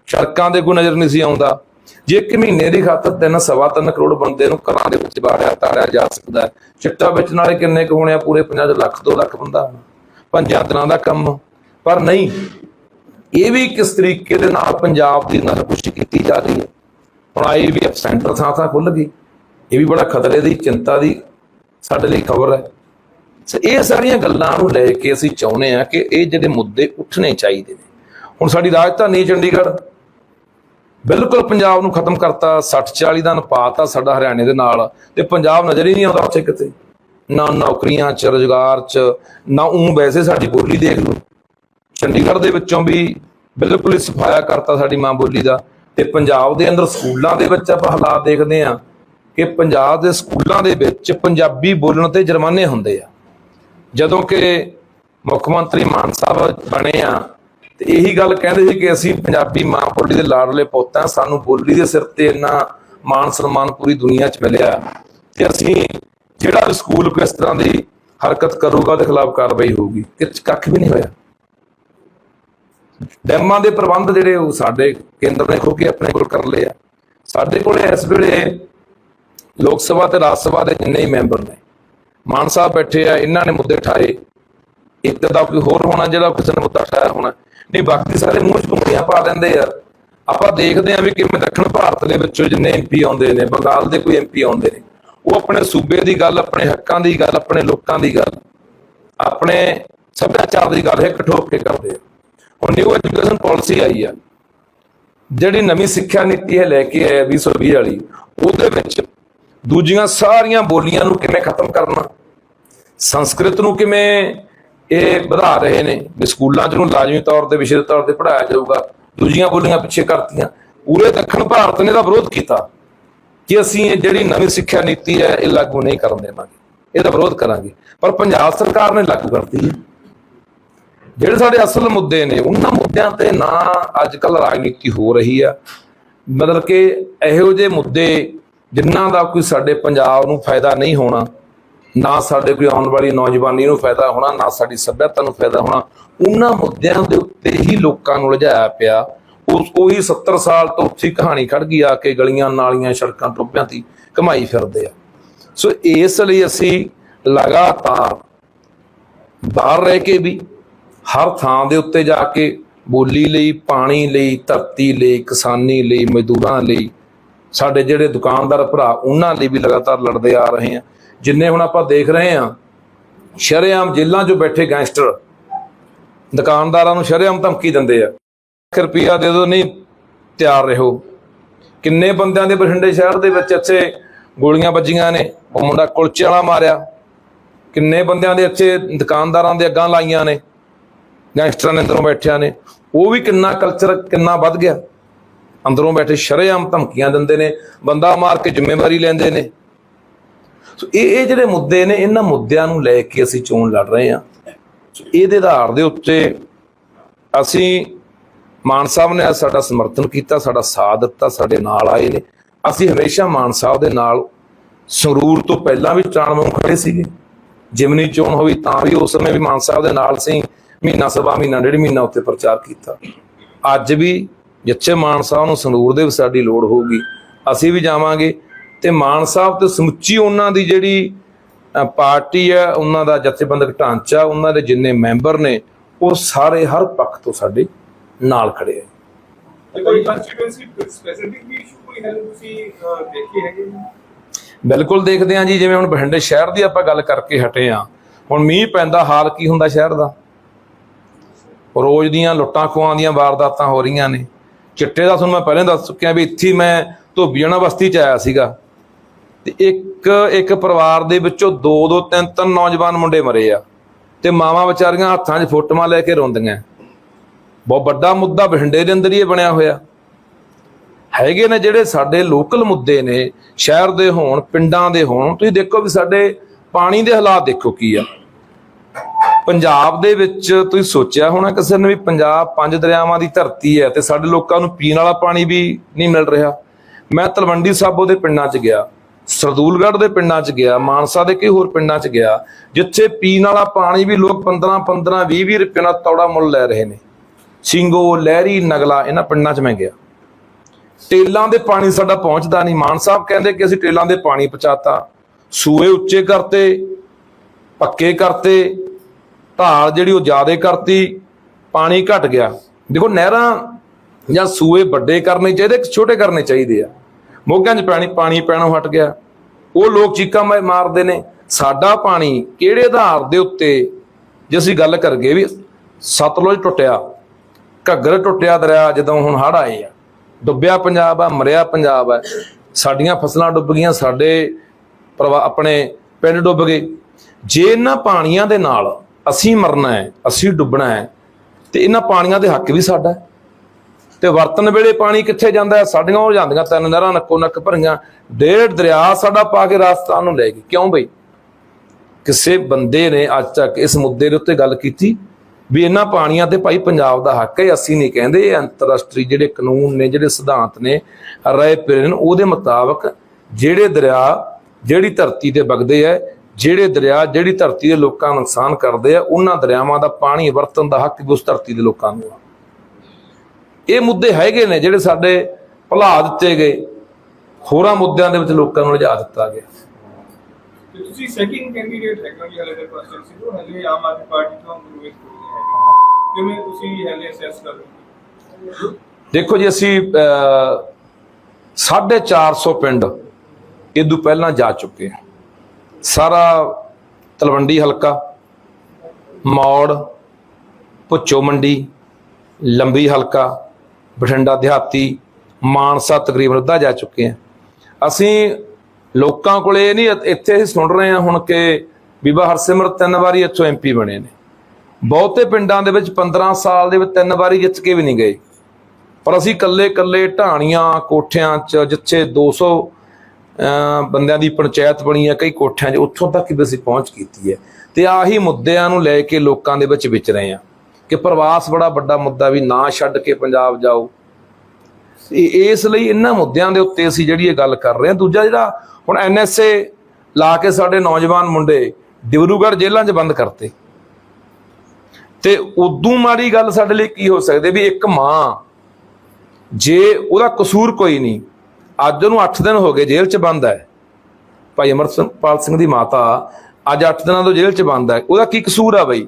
ਸੜਕਾਂ ਦੇ ਕੋਈ ਨਜ਼ਰ ਨਹੀਂ ਸੀ ਆਉਂਦਾ। ਜੇ ਇੱਕ ਮਹੀਨੇ ਦੀ ਖਾਤਰ ਤਿੰਨ ਸਵਾ ਤਿੰਨ ਕਰੋੜ ਬੰਦੇ ਨੂੰ ਘਰਾਂ ਦੇ ਵਿੱਚ ਬਾੜਿਆ, ਤਾੜਿਆ ਜਾ ਸਕਦਾ ਹੈ। ਚਿੱਟਾ ਵਿੱਚ ਨਾਲੇ ਕਿੰਨੇ ਕੁ ਹੋਣੇ ਆ, ਪੂਰੇ 50 ਲੱਖ 2 ਲੱਖ ਬੰਦਾ। ਹੋਣਾ। ਪੰਜਾਂ ਦਿਨਾਂ ਦਾ ਕੰਮ। ਪਰ ਨਹੀਂ ਇਹ ਵੀ ਕਿਸ ਤਰੀਕੇ ਦੇ ਨਾਲ ਪੰਜਾਬ ਦੀ ਨਰਕੁਸ਼ੀ ਕੀਤੀ ਜਾ ਰਹੀ ਹੈ। ਹੁਣ ਆਈ ਵੀ ਸੈਂਟਰ ਥਾਂ ਥਾਂ ਖੁੱਲ ਗਈ। ਇਹ ਵੀ ਬੜਾ ਖਤਰੇ ਦੀ, ਚਿੰਤਾ ਦੀ ਸਾਡੇ ਲਈ ਖਬਰ ਹੈ। ਸੋ ਇਹ ਸਾਰੀਆਂ ਗੱਲਾਂ ਨੂੰ ਲੈ ਕੇ ਅਸੀਂ ਚਾਹੁੰਦੇ ਆ ਕਿ ਇਹ ਜਿਹੜੇ ਮੁੱਦੇ ਉੱਠਣੇ ਚਾਹੀਦੇ ਨੇ। ਹੁਣ ਸਾਡੀ ਰਾਜਧਾਨੀ ਚੰਡੀਗੜ੍ਹ ਬਿਲਕੁਲ ਪੰਜਾਬ ਨੂੰ ਖਤਮ ਕਰਤਾ 60 40 ਦਾ ਅਨੁਪਾਤ ਆ ਸਾਡਾ ਹਰਿਆਣੇ ਦੇ ਨਾਲ ਤੇ ਪੰਜਾਬ ਨਜ਼ਰ ਹੀ ਨਹੀਂ ਆਉਂਦਾ ਉੱਥੇ ਕਿਤੇ। ਨਾ ਨੌਕਰੀਆਂ ਚ, ਰੁਜ਼ਗਾਰ ਚ, ਨਾ ਉਹ ਵੈਸੇ ਸਾਡੀ ਬੋਲੀ ਦੇਖ ਲਓ। ਚੰਡੀਗੜ੍ਹ ਦੇ ਵਿੱਚੋਂ ਵੀ ਬਿਲਕੁਲ ਹੀ ਸਫਾਇਆ ਕਰਤਾ ਸਾਡੀ ਮਾਂ ਬੋਲੀ ਦਾ ਤੇ ਪੰਜਾਬ ਦੇ ਅੰਦਰ ਸਕੂਲਾਂ ਦੇ ਵਿੱਚ ਆਪਾਂ ਹਾਲਾਤ ਦੇਖਦੇ ਆ ਕਿ ਪੰਜਾਬ ਦੇ ਸਕੂਲਾਂ ਦੇ ਵਿੱਚ ਪੰਜਾਬੀ ਬੋਲਣ ਤੇ ਜੁਰਮਾਨੇ ਹੁੰਦੇ ਆ। ਜਦੋਂ ਕਿ ਮੁੱਖ ਮੰਤਰੀ ਮਾਨ ਸਾਹਿਬ ਬਣੇ ਆ ਤੇ ਇਹੀ ਗੱਲ ਕਹਿੰਦੇ ਸੀ ਕਿ ਅਸੀਂ ਪੰਜਾਬੀ ਮਾਂ ਬੋਲੀ ਦੇ ਲਾਡਲੇ ਪੁੱਤ ਆ, ਸਾਨੂੰ ਬੋਲੀ ਦੇ ਸਿਰ ਤੇ ਇੰਨਾ ਮਾਣ ਸਨਮਾਨ ਪੂਰੀ ਦੁਨੀਆ 'ਚ ਮਿਲਿਆ ਤੇ ਅਸੀਂ ਜਿਹੜਾ ਵੀ ਸਕੂਲ ਕੋਈ ਇਸ ਤਰ੍ਹਾਂ ਦੀ ਹਰਕਤ ਕਰੂਗਾ ਉਹਦੇ ਖਿਲਾਫ ਕਾਰਵਾਈ ਹੋਊਗੀ। ਇਹ 'ਚ ਕੱਖ ਵੀ ਨਹੀਂ ਹੋਇਆ। ਡੈਮਾਂ ਦੇ ਪ੍ਰਬੰਧ ਜਿਹੜੇ ਉਹ ਸਾਡੇ ਕੇਂਦਰ ਨੇ ਖੋ ਕੇ ਆਪਣੇ ਕੋਲ ਕਰ ਲਏ ਆ। ਸਾਡੇ ਕੋਲ ਇਸ ਵੇਲੇ ਲੋਕ ਸਭਾ ਤੇ ਰਾਜ ਸਭਾ ਦੇ ਜਿੰਨੇ ਹੀ ਮੈਂਬਰ ਨੇ। ਮਾਨ ਸਾਹਿਬ ਬੈਠੇ ਆ, ਇਹਨਾਂ ਨੇ ਮੁੱਦੇ ਠਾਏ ਇੱਕ ਤਾਂ ਕੋਈ ਹੋਰ ਹੋਣਾ ਜਿਹੜਾ ਕਿਸੇ ਨੇ ਮੁੱਦਾ ਠਾਇਆ ਹੋਣਾ। ਨਹੀਂ, ਬਾਕੀ ਸਾਰੇ ਮੂੰਹ ਚ ਘੁੰਮੀਆਂ ਪਾ ਦਿੰਦੇ ਆ। ਆਪਾਂ ਦੇਖਦੇ ਹਾਂ ਵੀ ਕਿਵੇਂ ਦੱਖਣ ਭਾਰਤ ਦੇ ਵਿੱਚੋਂ ਜਿੰਨੇ ਐਮਪੀ ਆਉਂਦੇ ਨੇ, ਬੰਗਾਲ ਦੇ ਕੋਈ ਐਮਪੀ ਆਉਂਦੇ ਨੇ। ਉਹ ਆਪਣੇ ਸੂਬੇ ਦੀ ਗੱਲ, ਆਪਣੇ ਹੱਕਾਂ ਦੀ ਗੱਲ, ਆਪਣੇ ਲੋਕਾਂ ਦੀ ਗੱਲ, ਆਪਣੇ ਸੱਭਿਆਚਾਰ ਦੀ ਗੱਲ ਇੱਕ ਠੋਕ ਕੇ ਕਰਦੇ ਆ। ਹੁਣ ਨਿਊ ਐਜੂਕੇਸ਼ਨ ਪਾਲਿਸੀ ਆਈ ਆ। ਜਿਹੜੀ ਨਵੀਂ ਸਿੱਖਿਆ ਨੀਤੀ ਹੈ ਲੈ ਕੇ ਆਇਆ 2020 ਵਾਲੀ, ਉਹਦੇ ਵਿੱਚ ਦੂਜੀਆਂ ਸਾਰੀਆਂ ਬੋਲੀਆਂ ਨੂੰ ਕਿਵੇਂ ਖਤਮ ਕਰਨਾ? ਸੰਸਕ੍ਰਿਤ ਨੂੰ ਕਿਵੇਂ ਇਹ ਵਧਾ ਰਹੇ ਨੇ? ਵੀ ਸਕੂਲਾਂ 'ਚ ਨੂੰ ਲਾਜ਼ਮੀ ਤੌਰ ਤੇ ਵਿਸ਼ੇ ਤੌਰ ਤੇ ਪੜਾਇਆ ਜਾਊਗਾ। ਦੂਜੀਆਂ ਬੋਲੀਆਂ ਪਿੱਛੇ ਕਰਤੀਆਂ। ਪੂਰੇ ਦੱਖਣ ਭਾਰਤ ਨੇ ਦਾ ਵਿਰੋਧ ਕੀਤਾ ਕਿ ਅਸੀਂ ਇਹ ਜਿਹੜੀ ਨਵੀਂ ਸਿੱਖਿਆ ਨੀਤੀ ਹੈ, ਇਹ ਲਾਗੂ ਨਹੀਂ ਕਰਨ ਦੇਵਾਂਗੇ। ਇਹਦਾ ਵਿਰੋਧ ਕਰਾਂਗੇ। ਪਰ ਪੰਜਾਬ ਸਰਕਾਰ ਨੇ ਲਾਗੂ ਕਰਤੀ। ਹੈ ਜਿਹੜੇ ਸਾਡੇ ਅਸਲ ਮੁੱਦੇ ਨੇ, ਉਹਨਾਂ ਮੁੱਦਿਆਂ ਤੇ ਨਾ ਅੱਜ ਕੱਲ ਰਾਜਨੀਤੀ ਹੋ ਰਹੀ ਆ। ਮਤਲਬ ਕਿ ਇਹੋ ਜਿਹੇ ਮੁੱਦੇ ਜਿਨ੍ਹਾਂ ਦਾ ਕੋਈ ਸਾਡੇ ਪੰਜਾਬ ਨੂੰ ਫਾਇਦਾ ਨਹੀਂ ਹੋਣਾ, ਨਾ ਸਾਡੇ ਕੋਈ ਆਉਣ ਵਾਲੀ ਨੌਜਵਾਨੀ ਨੂੰ ਫਾਇਦਾ ਹੋਣਾ, ਨਾ ਸਾਡੀ ਸੱਭਿਅਤਾ ਨੂੰ ਫਾਇਦਾ ਹੋਣਾ, ਉਹਨਾਂ ਮੁੱਦਿਆਂ ਦੇ ਉੱਤੇ ਹੀ ਲੋਕਾਂ ਨੂੰ ਲਜਾਇਆ ਪਿਆ। ਉਸ ਉਹੀ 70 ਸਾਲ ਤੋਂ ਉੱਚੀ ਕਹਾਣੀ ਖੜ ਗਈ ਆ ਕੇ ਗਲੀਆਂ ਨਾਲੀਆਂ ਸੜਕਾਂ ਟੋਪਿਆਂ ਦੀ ਕਮਾਈ ਫਿਰਦੇ ਆ। ਸੋ ਇਸ ਲਈ ਅਸੀਂ ਲਗਾਤਾਰ ਬਾਹਰ ਰਹਿ ਕੇ ਵੀ ਹਰ ਥਾਂ ਦੇ ਉੱਤੇ ਜਾ ਕੇ ਬੋਲੀ ਲਈ, ਪਾਣੀ ਲਈ, ਧਰਤੀ ਲਈ, ਕਿਸਾਨੀ ਲਈ, ਮਜ਼ਦੂਰਾਂ ਲਈ, ਸਾਡੇ ਜਿਹੜੇ ਦੁਕਾਨਦਾਰ ਭਰਾ, ਉਹਨਾਂ ਲਈ ਵੀ ਲਗਾਤਾਰ ਲੜਦੇ ਆ ਰਹੇ ਆ। ਜਿੰਨੇ ਹੁਣ ਆਪਾਂ ਦੇਖ ਰਹੇ ਆ, ਸ਼ਰੇਆਮ ਜੇਲ੍ਹਾਂ 'ਚ ਬੈਠੇ ਗੈਂਗਸਟਰ, ਦੁਕਾਨਦਾਰਾਂ ਨੂੰ ਸ਼ਰੇਆਮ ਧਮਕੀ ਦਿੰਦੇ ਆ। ਲੱਖ ਰੁਪਈਆ ਦੇ ਦਿਓ, ਨਹੀਂ, ਤਿਆਰ ਰਹੋ। ਕਿੰਨੇ ਬੰਦਿਆਂ ਦੇ ਬਠਿੰਡੇ ਸ਼ਹਿਰ ਦੇ ਵਿੱਚ ਇੱਥੇ ਗੋਲੀਆਂ ਵੱਜੀਆਂ ਨੇ, ਉਹ ਮੁੰਡਾ ਕੁਲਚੇ ਵਾਲਾ ਮਾਰਿਆ। ਕਿੰਨੇ ਬੰਦਿਆਂ ਦੇ ਇੱਥੇ ਦੁਕਾਨਦਾਰਾਂ ਦੇ ਅੱਗਾਂ ਲਾਈਆਂ ਨੇ। ਗੈਂਗਸਟਰਾਂ ਨੇ ਅੰਦਰੋਂ ਬੈਠਿਆਂ ਨੇ, ਉਹ ਵੀ ਕਿੰਨਾ ਕਲਚਰ ਕਿੰਨਾ ਵੱਧ ਗਿਆ। ਅੰਦਰੋਂ ਬੈਠੇ ਸ਼ਰੇਆਮ ਧਮਕੀਆਂ ਦਿੰਦੇ ਨੇ, ਬੰਦਾ ਮਾਰ ਕੇ ਜ਼ਿੰਮੇਵਾਰੀ ਲੈਂਦੇ ਨੇ। ਸੋ ਇਹ ਇਹ ਜਿਹੜੇ ਮੁੱਦੇ ਨੇ, ਇਹਨਾਂ ਮੁੱਦਿਆਂ ਨੂੰ ਲੈ ਕੇ ਅਸੀਂ ਚੋਣ ਲੜ ਰਹੇ ਹਾਂ। ਸੋ ਇਹਦੇ ਆਧਾਰ ਦੇ ਉੱਤੇ ਅਸੀਂ ਮਾਨ ਸਾਹਿਬ ਨੇ ਸਾਡਾ ਸਮਰਥਨ ਕੀਤਾ, ਸਾਡਾ ਸਾਥ ਦਿੱਤਾ, ਸਾਡੇ ਨਾਲ ਆਏ ਨੇ। ਅਸੀਂ ਹਮੇਸ਼ਾ ਮਾਨ ਸਾਹਿਬ ਦੇ ਨਾਲ ਸੰਗਰੂਰ ਤੋਂ ਪਹਿਲਾਂ ਵੀ ਚਾਣ ਚਾਣਵੇਂ ਖੜੇ ਸੀਗੇ। ਜਿਮਨੀ ਚੋਣ ਹੋਈ ਤਾਂ ਵੀ ਉਸ ਸਮੇਂ ਵੀ ਮਾਨ ਸਾਹਿਬ ਦੇ ਨਾਲ ਸੀ। ਮਹੀਨਾ ਸਵਾ ਮਹੀਨਾ ਡੇਢ ਮਹੀਨਾ ਉੱਤੇ ਪ੍ਰਚਾਰ ਕੀਤਾ। ਅੱਜ ਵੀ ਜਿੱਥੇ ਮਾਨ ਸਾਹਿਬ ਨੂੰ ਸੰਗਰੂਰ ਦੇ ਵੀ ਸਾਡੀ ਲੋੜ ਹੋਊਗੀ। ਅਸੀਂ ਵੀ ਜਾਵਾਂਗੇ ਤੇ ਮਾਨ ਸਾਹਿਬ ਤੇ ਸਮੁੱਚੀ ਉਹਨਾਂ ਦੀ ਜਿਹੜੀ ਪਾਰਟੀ ਹੈ ਉਹਨਾਂ ਦਾ ਜਥੇਬੰਦਕ ਢਾਂਚਾ ਉਹਨਾਂ ਦੇ ਜਿੰਨੇ ਮੈਂਬਰ ਨੇ ਉਹ ਸਾਰੇ ਹਰ ਪੱਖ ਤੋਂ ਸਾਡੇ ਨਾਲ ਖੜੇ ਆ। ਹੈ? ਬਿਲਕੁਲ ਦੇਖਦੇ ਹਾਂ ਜੀ ਜਿਵੇਂ ਹੁਣ ਬਠਿੰਡੇ ਸ਼ਹਿਰ ਦੀ ਆਪਾਂ ਗੱਲ ਕਰਕੇ ਹਟੇ ਆ ਹੁਣ ਮੀਂਹ ਪੈਂਦਾ ਹਾਲ ਕੀ ਹੁੰਦਾ ਸ਼ਹਿਰ ਦਾ? ਰੋਜ਼ ਦੀਆਂ ਲੁੱਟਾਂ ਖੋਹਾਂ ਦੀਆਂ ਵਾਰਦਾਤਾਂ ਹੋ ਰਹੀਆਂ ਨੇ। ਚਿੱਟੇ ਦਾ ਤੁਹਾਨੂੰ ਮੈਂ ਪਹਿਲਾਂ ਦੱਸ ਚੁੱਕਿਆ ਵੀ ਇੱਥੇ ਹੀ ਮੈਂ ਧੋਬੀਆਣਾ ਬਸਤੀ ਚ ਆਇਆ ਸੀਗਾ। ਤੇ ਇੱਕ ਇੱਕ ਪਰਿਵਾਰ ਦੇ ਵਿੱਚੋਂ ਦੋ ਦੋ, ਤਿੰਨ ਤਿੰਨ ਨੌਜਵਾਨ ਮੁੰਡੇ ਮਰੇ ਆ। ਤੇ ਮਾਵਾਂ ਵਿਚਾਰੀਆਂ ਹੱਥਾਂ 'ਚ ਫੋਟੋਆਂ ਲੈ ਕੇ ਰੋਂਦੀਆਂ। ਬਹੁਤ ਵੱਡਾ ਮੁੱਦਾ ਬਠਿੰਡੇ ਦੇ ਅੰਦਰ ਹੀ ਬਣਿਆ ਹੋਇਆ। ਹੈਗੇ ਨੇ ਜਿਹੜੇ ਸਾਡੇ ਲੋਕਲ ਮੁੱਦੇ ਨੇ, ਸ਼ਹਿਰ ਦੇ ਹੋਣ, ਪਿੰਡਾਂ ਦੇ ਹੋਣ, ਤੁਸੀਂ ਦੇਖੋ ਵੀ ਸਾਡੇ ਪਾਣੀ ਦੇ ਹਾਲਾਤ ਦੇਖੋ ਕੀ ਆ। ਪੰਜਾਬ ਦੇ ਵਿੱਚ ਤੁਸੀਂ ਸੋਚਿਆ ਹੋਣਾ ਕਿਸੇ ਨੇ ਵੀ ਪੰਜਾਬ ਪੰਜ ਦਰਿਆਵਾਂ ਦੀ ਧਰਤੀ ਹੈ ਤੇ ਸਾਡੇ ਲੋਕਾਂ ਨੂੰ ਪੀਣ ਵਾਲਾ ਪਾਣੀ ਵੀ ਨਹੀਂ ਮਿਲ ਰਿਹਾ? ਮੈਂ ਤਲਵੰਡੀ ਸਾਬੋ ਦੇ ਪਿੰਡਾਂ 'ਚ ਗਿਆ, ਸਰਦੂਲਗੜ੍ਹ ਦੇ ਪਿੰਡਾਂ 'ਚ ਗਿਆ, ਮਾਨਸਾ ਦੇ ਕਈ ਹੋਰ ਪਿੰਡਾਂ 'ਚ ਗਿਆ, ਜਿੱਥੇ ਪੀਣ ਵਾਲਾ ਪਾਣੀ ਵੀ ਲੋਕ 15 15 20 20 ਰੁਪਏ ਨਾਲ ਤੌੜਾ ਮੁੱਲ ਲੈ ਰਹੇ ਨੇ। ਸਿੰਗੋ ਲਹਿਰੀ, ਨਗਲਾ, ਇਹਨਾਂ ਪਿੰਡਾਂ 'ਚ ਮੈਂ ਗਿਆ। ਟੇਲਾਂ ਦੇ ਪਾਣੀ ਸਾਡਾ ਪਹੁੰਚਦਾ ਨਹੀਂ। ਮਾਨ ਸਾਹਿਬ ਕਹਿੰਦੇ ਕਿ ਅਸੀਂ ਟੇਲਾਂ ਦੇ ਪਾਣੀ ਪਹੁੰਚਾਤਾ। ਸੂਏ ਉੱਚੇ ਕਰਤੇ, ਪੱਕੇ ਕਰਤੇ ਢਾਲ ਜਿਹੜੀ ਉਹ ਜ਼ਿਆਦਾ ਕਰਤੀ, ਪਾਣੀ ਘਟ ਗਿਆ। ਦੇਖੋ, ਨਹਿਰਾਂ ਜਾਂ ਸੂਏ ਵੱਡੇ ਕਰਨੇ ਚਾਹੀਦੇ ਛੋਟੇ ਕਰਨੇ ਚਾਹੀਦੇ ਆ। ਮੋਗਾਂ 'ਚ ਪਾਣੀ ਪਾਣੀ ਪੈਣੋਂ ਹਟ ਗਿਆ। ਉਹ ਲੋਕ ਚੀਕਾਂ ਮਾਰ- ਮਾਰਦੇ ਨੇ। ਸਾਡਾ ਪਾਣੀ ਕਿਹੜੇ ਆਧਾਰ ਦੇ ਉੱਤੇ ਜੇ ਅਸੀਂ ਗੱਲ ਕਰਗੇ ਵੀ ਸਤਲੁਜ ਟੁੱਟਿਆ, ਘੱਗਰ ਟੁੱਟਿਆ ਦਰਿਆ, ਜਦੋਂ ਹੁਣ ਹੜ੍ਹ ਆਏ ਆ। ਡੁੱਬਿਆ ਪੰਜਾਬ ਆ, ਮਰਿਆ ਪੰਜਾਬ ਆ। ਸਾਡੀਆਂ ਫਸਲਾਂ ਡੁੱਬ ਗਈਆਂ, ਸਾਡੇ ਪਰਿਵਾ- ਆਪਣੇ ਪਿੰਡ ਡੁੱਬ ਗਏ। ਜੇ ਇਹਨਾਂ ਪਾਣੀਆਂ ਦੇ ਨਾਲ ਅਸੀਂ ਮਰਨਾ ਹੈ, ਅਸੀਂ ਡੁੱਬਣਾ ਹੈ, ਤੇ ਇਹਨਾਂ ਪਾਣੀਆਂ ਦੇ ਹੱਕ ਵੀ ਸਾਡਾ ਹੈ। ਤੇ ਵਰਤਨ ਵੇਲੇ ਪਾਣੀ ਕਿੱਥੇ ਜਾਂਦਾ ਸਾਡੀਆਂ ਹੋ ਜਾਂਦੀਆਂ, ਤਿੰਨ ਨਹਿਰਾਂ ਨੱਕੋ ਨੱਕ ਭਰੀਆਂ। ਡੇਢ ਦਰਿਆ ਸਾਡਾ ਪਾ ਕੇ ਰਾਜਸਥਾਨ ਨੂੰ ਲੈ ਗਏ ਕਿਉਂ ਬਈ? ਕਿਸੇ ਬੰਦੇ ਨੇ ਅੱਜ ਤੱਕ ਇਸ ਮੁੱਦੇ ਦੇ ਉੱਤੇ ਗੱਲ ਕੀਤੀ ਵੀ ਇਹਨਾਂ ਪਾਣੀਆਂ ਤੇ ਭਾਈ ਪੰਜਾਬ ਦਾ ਹੱਕ ਹੈ, ਅਸੀਂ ਨਹੀਂ ਕਹਿੰਦੇ। ਇਹ ਅੰਤਰਰਾਸ਼ਟਰੀ ਜਿਹੜੇ ਕਾਨੂੰਨ ਨੇ, ਜਿਹੜੇ ਸਿਧਾਂਤ ਨੇ ਰਾਏ ਪਰੇ ਨੇ ਉਹਦੇ ਮੁਤਾਬਕ ਜਿਹੜੇ ਦਰਿਆ, ਜਿਹੜੀ ਧਰਤੀ ਤੇ ਵਗਦੇ ਆ ਜਿਹੜੇ ਦਰਿਆ ਜਿਹੜੀ ਧਰਤੀ ਦੇ ਲੋਕਾਂ ਨੂੰ ਨੁਕਸਾਨ ਕਰਦੇ ਆ ਉਹਨਾਂ ਦਰਿਆਵਾਂ ਦਾ ਪਾਣੀ ਵਰਤਣ ਦਾ ਹੱਕ ਵੀ ਉਸ ਧਰਤੀ ਦੇ ਲੋਕਾਂ ਨੂੰ ਆ। ਇਹ ਮੁੱਦੇ ਹੈਗੇ ਨੇ ਜਿਹੜੇ ਸਾਡੇ ਭੁਲਾ ਦਿੱਤੇ ਗਏ ਹੋਰਾਂ ਮੁੱਦਿਆਂ ਦੇ ਵਿੱਚ ਲੋਕਾਂ ਨੂੰ ਲਿਜਾ ਦਿੱਤਾ ਗਿਆ। ਤੁਸੀਂ ਸੈਕਿੰਡ ਕੈਂਡੀਡੇਟ ਹੈਗਾ ਜੀ ਹਲੇ ਦੇ ਕੰਸਟੀਟੂਐਂਸੀ ਤੋਂ ਹਲੇ ਆਮ ਆਦਮੀ ਪਾਰਟੀ ਤੋਂ ਗੁਰਵੇਸ਼ ਕੋਲ ਹੈਗੇ ਕਿਵੇਂ ਤੁਸੀਂ ਹਲੇ ਅਸੈਸ ਕਰ ਰਹੇ ਹੋ? ਦੇਖੋ ਜੀ ਅਸੀਂ 450 ਪਿੰਡ ਇਦੋਂ ਪਹਿਲਾਂ ਜਾ ਚੁੱਕੇ ਹਾਂ। ਸਾਰਾ ਤਲਵੰਡੀ ਹਲਕਾ, ਮੌੜ, ਭੁੱਚੋ ਮੰਡੀ, ਲੰਬੀ ਹਲਕਾ, ਬਠਿੰਡਾ, ਦਿਹਾਤੀ, ਮਾਨਸਾ ਤਕਰੀਬਨ ਅੱਧਾ ਜਾ ਚੁੱਕੇ ਹਾਂ ਅਸੀਂ ਲੋਕਾਂ ਕੋਲੇ ਇਹ ਨਹੀਂ, ਇੱਥੇ ਅਸੀਂ ਸੁਣ ਰਹੇ ਹਾਂ ਹੁਣ ਕਿ ਬੀਬਾ ਹਰਸਿਮਰਤ ਤਿੰਨ ਵਾਰੀ ਇੱਥੋਂ ਐਮਪੀ ਬਣੇ ਨੇ। ਬਹੁਤੇ ਪਿੰਡਾਂ ਦੇ ਵਿੱਚ 15 ਸਾਲ ਦੇ ਵਿੱਚ ਤਿੰਨ ਵਾਰੀ ਜਿੱਤ ਕੇ ਵੀ ਨਹੀਂ ਗਏ। ਪਰ ਅਸੀਂ ਕੱਲੇ ਕੱਲੇ ਢਾਣੀਆਂ, ਕੋਠਿਆਂ 'ਚ ਜਿੱਥੇ 200 ਅਮ ਬੰਦਿਆਂ ਦੀ ਪੰਚਾਇਤ ਬਣੀ ਹੈ ਕਈ ਕੋਠਿਆਂ 'ਚ, ਉੱਥੋਂ ਤੱਕ ਵੀ ਅਸੀਂ ਪਹੁੰਚ ਕੀਤੀ ਹੈ। ਤੇ ਆਹੀ ਮੁੱਦਿਆਂ ਨੂੰ ਲੈ ਕੇ ਲੋਕਾਂ ਦੇ ਵਿੱਚ ਵਿਚ ਰਹੇ ਹਾਂ ਕਿ ਪ੍ਰਵਾਸ ਬੜਾ ਵੱਡਾ ਮੁੱਦਾ ਵੀ ਨਾ ਛੱਡ ਕੇ ਪੰਜਾਬ ਜਾਓ। ਇਸ ਲਈ ਇਹਨਾਂ ਮੁੱਦਿਆਂ ਦੇ ਉੱਤੇ ਅਸੀਂ ਜਿਹੜੀ ਇਹ ਗੱਲ ਕਰ ਰਹੇ ਹਾਂ। ਦੂਜਾ ਜਿਹੜਾ ਹੁਣ ਐਨਐਸਏ ਲਾ ਕੇ ਸਾਡੇ ਨੌਜਵਾਨ ਮੁੰਡੇ ਡਿਬਰੂਗੜ੍ਹ ਜੇਲ੍ਹਾਂ 'ਚ ਬੰਦ ਕਰਤੇ। ਤੇ ਉਦੋਂ ਮਾੜੀ ਗੱਲ ਸਾਡੇ ਲਈ ਕੀ ਹੋ ਸਕਦੀ ਵੀ ਇੱਕ ਮਾਂ ਜੇ ਉਹਦਾ ਕਸੂਰ ਕੋਈ ਨਹੀਂ ਅੱਜ ਉਹਨੂੰ 8 ਦਿਨ ਹੋ ਗਏ ਜੇਲ੍ਹ 'ਚ ਬੰਦ ਹੈ। ਭਾਈ ਅਮਰਪਾਲ ਸਿੰਘ ਦੀ ਮਾਤਾ ਅੱਜ 8 ਦਿਨਾਂ ਤੋਂ ਜੇਲ੍ਹ 'ਚ ਬੰਦ ਹੈ। ਉਹਦਾ ਕੀ ਕਸੂਰ ਆ ਬਈ?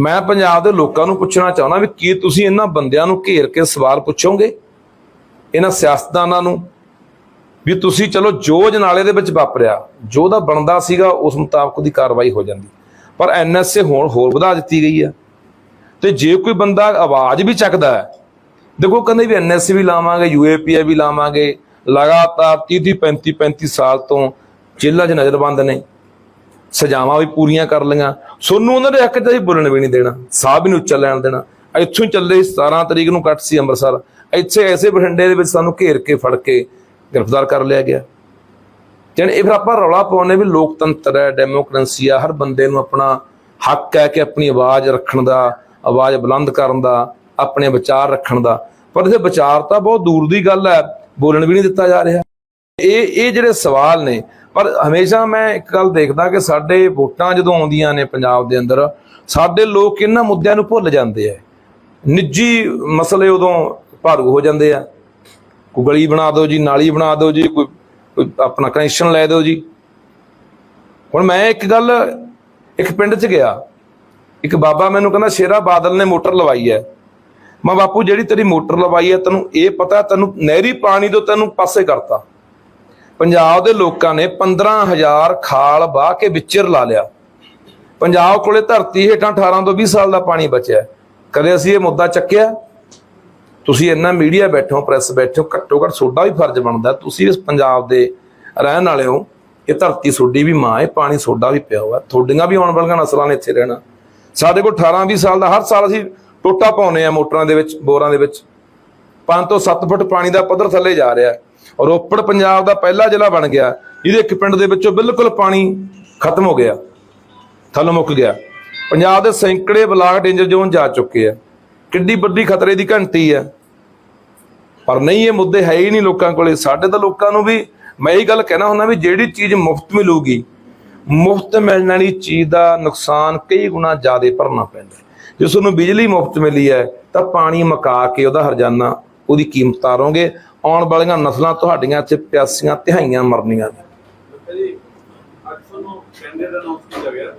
ਮੈਂ ਪੰਜਾਬ ਦੇ ਲੋਕਾਂ ਨੂੰ ਪੁੱਛਣਾ ਚਾਹੁੰਦਾ ਵੀ ਕੀ ਤੁਸੀਂ ਇਹਨਾਂ ਬੰਦਿਆਂ ਨੂੰ ਘੇਰ ਕੇ ਸਵਾਲ ਪੁੱਛੋਗੇ? ਇਹਨਾਂ ਸਿਆਸਤਦਾਨਾਂ ਨੂੰ ਵੀ ਤੁਸੀਂ ਚਲੋ ਜੋ ਜਨਾਲੇ ਦੇ ਵਿੱਚ ਵਾਪਰਿਆ, ਜੋ ਦਾ ਬਣਦਾ ਸੀਗਾ ਉਸ ਮੁਤਾਬਕ ਦੀ ਕਾਰਵਾਈ ਹੋ ਜਾਂਦੀ। ਪਰ ਐਨਐਸਏ ਹੁਣ ਹੋਰ ਵਧਾ ਦਿੱਤੀ ਗਈ ਆ ਤੇ ਜੇ ਕੋਈ ਬੰਦਾ ਆਵਾਜ਼ ਵੀ ਚੱਕਦਾ ਹੈ ਦੇਖੋ, ਕਹਿੰਦੇ ਵੀ ਐਨਐਸਏ ਵੀ ਲਾਵਾਂਗੇ ਯੂਏਪੀਏ ਵੀ ਲਾਵਾਂਗੇ, ਲਗਾਤਾਰ 30 30 35 35 ਸਾਲ ਤੋਂ ਜੇਲ੍ਹਾਂ 'ਚ ਨਜ਼ਰਬੰਦ ਨੇ। ਸਜ਼ਾਵਾਂ ਵੀ ਪੂਰੀਆਂ ਕਰ ਲਈਆਂ। ਸੋਨੂੰ ਉਹਨਾਂ ਦੇ ਹੱਕ 'ਚ ਅਸੀਂ ਬੋਲਣ ਵੀ ਨਹੀਂ ਦੇਣਾ, ਸਾਹ ਵੀ ਨਹੀਂ ਉੱਚਾ ਲੈਣ ਦੇਣਾ। ਇੱਥੋਂ ਹੀ ਚੱਲੇ 17 ਤਰੀਕ ਨੂੰ ਕੱਟ ਸੀ ਅੰਮ੍ਰਿਤਸਰ। ਇੱਥੇ ਐਸੇ ਬਠਿੰਡੇ ਦੇ ਵਿੱਚ ਸਾਨੂੰ ਘੇਰ ਕੇ, ਫੜ ਕੇ ਗ੍ਰਿਫਤਾਰ ਕਰ ਲਿਆ ਗਿਆ। ਜਣ ਇਹ ਫਿਰ ਆਪਾਂ ਰੌਲਾ ਪਾਉਂਦੇ ਵੀ ਲੋਕਤੰਤਰ ਹੈ, ਡੈਮੋਕ੍ਰੇਸੀ ਆ ਹਰ ਬੰਦੇ ਨੂੰ ਆਪਣਾ ਹੱਕ ਹੈ ਕਿ ਆਪਣੀ ਆਵਾਜ਼ ਰੱਖਣ ਦਾ, ਆਵਾਜ਼ ਬੁਲੰਦ ਕਰਨ ਦਾ। ਆਪਣੇ ਵਿਚਾਰ ਰੱਖਣ ਦਾ। ਪਰ ਇਹ ਵਿਚਾਰ ਤਾਂ ਬਹੁਤ ਦੂਰ ਦੀ ਗੱਲ ਹੈ, ਬੋਲਣ ਵੀ ਨਹੀਂ ਦਿੱਤਾ ਜਾ ਰਿਹਾ। ਇਹ ਇਹ ਜਿਹੜੇ ਸਵਾਲ ਨੇ, ਪਰ ਹਮੇਸ਼ਾ ਮੈਂ ਇੱਕ ਗੱਲ ਦੇਖਦਾ ਕਿ ਸਾਡੇ ਵੋਟਾਂ ਜਦੋਂ ਆਉਂਦੀਆਂ ਨੇ ਪੰਜਾਬ ਦੇ ਅੰਦਰ, ਸਾਡੇ ਲੋਕ ਇਹਨਾਂ ਮੁੱਦਿਆਂ ਨੂੰ ਭੁੱਲ ਜਾਂਦੇ ਆ। ਨਿੱਜੀ ਮਸਲੇ ਉਦੋਂ ਭਾਰੂ ਹੋ ਜਾਂਦੇ ਆ। ਕੋਈ ਗਲੀ ਬਣਾ ਦਿਓ ਜੀ, ਨਾਲੀ ਬਣਾ ਦਿਓ ਜੀ, ਕੋਈ ਆਪਣਾ ਕਨੈਕਸ਼ਨ ਲੈ ਦਿਓ ਜੀ। ਹੁਣ ਮੈਂ ਇੱਕ ਗੱਲ ਇੱਕ ਪਿੰਡ 'ਚ ਗਿਆ। ਇੱਕ ਬਾਬਾ ਮੈਨੂੰ ਕਹਿੰਦਾ, ਸ਼ੇਰਾ ਬਾਦਲ ਨੇ ਮੋਟਰ ਲਵਾਈ ਹੈ। ਮੈਂ ਬਾਪੂ, ਜਿਹੜੀ ਤੇਰੀ ਮੋਟਰ ਲਵਾਈ ਹੈ, ਤੈਨੂੰ ਇਹ ਪਤਾ, ਤੈਨੂੰ ਨਹਿਰੀ ਪਾਣੀ ਤੋਂ ਤੈਨੂੰ ਪਾਸੇ ਕਰਤਾ। ਪੰਜਾਬ ਦੇ ਲੋਕਾਂ ਨੇ 15000 ਖਾਲ ਵਾਹ ਕੇ ਵਿਚਰ ਲਾ ਲਿਆ। ਪੰਜਾਬ ਕੋਲੇ ਧਰਤੀ ਹੇਠਾਂ 18 ਤੋਂ 20 ਸਾਲ ਦਾ ਪਾਣੀ ਬਚਿਆ ਕਦੇ ਅਸੀਂ ਇਹ ਮੁੱਦਾ ਚੱਕਿਆ? ਤੁਸੀਂ ਇੰਨਾ ਮੀਡੀਆ ਬੈਠੋ, ਪ੍ਰੈਸ ਬੈਠੋ, ਘੱਟੋ ਘੱਟ ਤੁਹਾਡਾ ਵੀ ਫਰਜ਼ ਬਣਦਾ। ਤੁਸੀਂ ਇਸ ਪੰਜਾਬ ਦੇ ਰਹਿਣ ਵਾਲੇ ਹੋ। ਇਹ ਧਰਤੀ ਤੁਹਾਡੀ ਵੀ ਮਾਂ ਹੈ ਪਾਣੀ ਤੁਹਾਡਾ ਵੀ ਪਿਆ ਹੋਇਆ। ਤੁਹਾਡੀਆਂ ਵੀ ਆਉਣ ਵਾਲੀਆਂ ਨਸਲਾਂ ਨੇ ਇੱਥੇ ਰਹਿਣਾ। ਸਾਡੇ ਕੋਲ 18 20 ਸਾਲ ਦਾ ਹਰ ਸਾਲ ਅਸੀਂ ਟੋਟਾ ਪਾਉਨੇ ਆ ਮੋਟਰਾਂ ਦੇ ਵਿੱਚ, ਬੋਰਾਂ ਦੇ ਵਿੱਚ। 5 ਤੋਂ 7 ਫੁੱਟ ਪਾਣੀ ਦਾ ਪੱਧਰ ਥੱਲੇ ਜਾ ਰਿਹਾ ਰੋਪੜ, ਪੰਜਾਬ ਦਾ ਪਹਿਲਾ ਜ਼ਿਲ੍ਹਾ ਬਣ ਗਿਆ। ਇਹਦੇ ਇੱਕ ਪਿੰਡ ਦੇ ਵਿੱਚੋਂ ਬਿਲਕੁਲ ਪਾਣੀ ਖਤਮ ਹੋ ਗਿਆ। ਥੱਲੋਂ ਮੁੱਕ ਗਿਆ। ਪੰਜਾਬ ਦੇ ਸੈਂਕੜੇ ਬਲਾਕ ਡੇਂਜਰ ਜ਼ੋਨ ਜਾ ਚੁੱਕੇ ਆ। ਕਿੱਡੀ ਵੱਡੀ ਖਤਰੇ ਦੀ ਘੰਟੀ ਹੈ ਪਰ ਨਹੀਂ, ਇਹ ਮੁੱਦੇ ਹੈ ਹੀ ਨਹੀਂ ਲੋਕਾਂ ਕੋਲੇ। ਸਾਡੇ ਤਾਂ ਲੋਕਾਂ ਨੂੰ ਵੀ ਮੈਂ ਇਹ ਗੱਲ ਕਹਿਣਾ ਹੁੰਦਾ ਵੀ ਜਿਹੜੀ ਚੀਜ਼ ਮੁਫਤ ਮਿਲੂਗੀ, ਮੁਫਤ ਮਿਲਣ ਵਾਲੀ ਚੀਜ਼ ਦਾ ਨੁਕਸਾਨ ਕਈ ਗੁਣਾ ਜ਼ਿਆਦਾ ਭਰਨਾ ਪੈਂਦਾ। ਜੇ ਤੁਹਾਨੂੰ ਬਿਜਲੀ ਮੁਫਤ ਮਿਲੀ ਹੈ ਤਾਂ ਪਾਣੀ ਮਕਾ ਕੇ ਉਹਦਾ ਹਰਜਾਨਾ ਉਹਦੀ ਕੀਮਤ ਤਾਰੋਗੇ। ਆਉਣ ਵਾਲੀਆਂ ਨਸਲਾਂ ਤੁਹਾਡੀਆਂ ਇੱਥੇ ਪਿਆਸੀਆਂ ਤਿਹਾਈਆਂ ਮਰਨੀਆਂ ਨੇ। ਜੀ ਅੱਜ ਤੁਹਾਨੂੰ ਕੈਂਡੀਡੇਟ ਅਨਾਉਂਸ ਕੀਤਾ ਗਿਆ।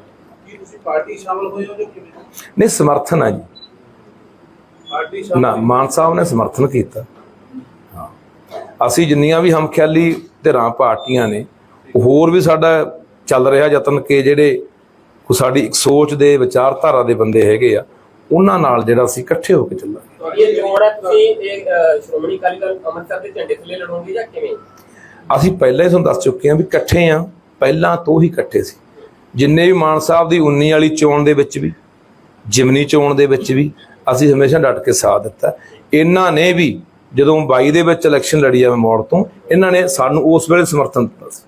ਕੀ ਤੁਸੀਂ ਪਾਰਟੀ ਸ਼ਾਮਲ ਹੋਏ ਹੋ ਜਾਂ ਕਿਵੇਂ? ਨਹੀਂ ਸਮਰਥਨ ਹੈ ਜੀ। ਪਾਰਟੀ ਨਾ ਮਾਨ ਸਾਹਿਬ ਨੇ ਸਮਰਥਨ ਕੀਤਾ। ਹਾਂ। ਅਸੀਂ ਜਿੰਨੀਆਂ ਵੀ ਹਮਖਿਆਲੀ ਧਿਰਾਂ ਪਾਰਟੀਆਂ ਨੇ ਹੋਰ ਵੀ ਸਾਡਾ ਚੱਲ ਰਿਹਾ ਯਤਨ ਕਿ ਜਿਹੜੇ ਕੋ ਸਾਡੀ ਇੱਕ ਸੋਚ ਦੇ ਵਿਚਾਰਧਾਰਾ ਦੇ ਬੰਦੇ ਹੈਗੇ ਆ ਉਹਨਾਂ ਨਾਲ ਜਿਹੜਾ ਅਸੀਂ ਇਕੱਠੇ ਹੋ ਕੇ ਚੱਲਾਂਗੇ। ਇਹ ਚੋਣ ਹੈ ਤੁਸੀਂ ਸ਼੍ਰੋਮਣੀ ਅਕਾਲੀ ਦਲ ਅੰਮ੍ਰਿਤਸਰ ਦੇ ਝੰਡੇ ਥੱਲੇ ਲੜੋਗੇ ਜਾਂ ਕਿਵੇਂ? ਅਸੀਂ ਪਹਿਲਾਂ ਹੀ ਤੁਹਾਨੂੰ ਦੱਸ ਚੁੱਕੇ ਹਾਂ ਵੀ ਇਕੱਠੇ ਆ ਪਹਿਲਾਂ ਤੋਂ ਹੀ ਇਕੱਠੇ ਸੀ। ਜਿੰਨੇ ਵੀ ਮਾਨ ਸਾਹਿਬ ਦੀ 19 ਵਾਲੀ ਚੋਣ ਦੇ ਵਿੱਚ ਵੀ ਜਿਮਨੀ ਚੋਣ ਦੇ ਵਿੱਚ ਵੀ ਅਸੀਂ ਹਮੇਸ਼ਾ ਡਟ ਕੇ ਸਾਥ ਦਿੱਤਾ। ਇਹਨਾਂ ਨੇ ਵੀ ਜਦੋਂ 22 ਦੇ ਵਿੱਚ ਇਲੈਕਸ਼ਨ ਲੜੀ ਆ ਮੋੜ ਤੋਂ ਇਹਨਾਂ ਨੇ ਸਾਨੂੰ ਉਸ ਵੇਲੇ ਸਮਰਥਨ ਦਿੱਤਾ ਸੀ।